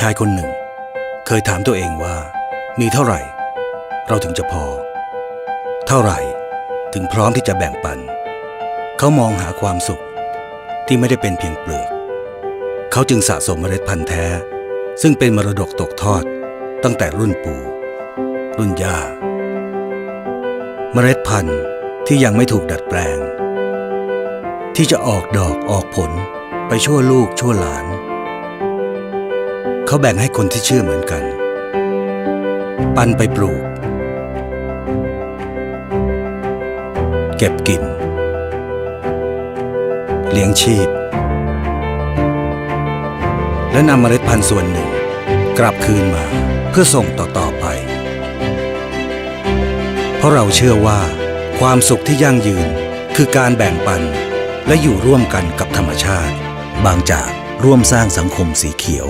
ชายคนหนึ่ง เคยถามตัวเองว่า มีเท่าไหร่ เราถึงจะพอ เท่าไหร่ถึงพร้อมที่จะแบ่งปัน เขามองหาความสุขที่ไม่ได้เป็นเพียงเปลือก เขาจึงสะสมเมล็ดพันธุ์แท้ ซึ่งเป็นมรดกตกทอดตั้งแต่รุ่นปู่รุ่นย่า เมล็ดพันธุ์ที่ยังไม่ถูกดัดแปลง ที่จะออกดอกออกผลไปชั่วลูกชั่วหลาน เขาแบ่งให้คนที่เชื่อเหมือนกัน ปันไปปลูก เก็บกิน เลี้ยงชีพ และนำเมล็ดพันธุ์ส่วนหนึ่ง กลับคืนมาเพื่อส่งต่อๆไป เพราะเราเชื่อว่า ความสุขที่ยั่งยืนคือการแบ่งปันและอยู่ร่วมกันกับธรรมชาติ บางจากร่วมสร้างสังคมสีเขียว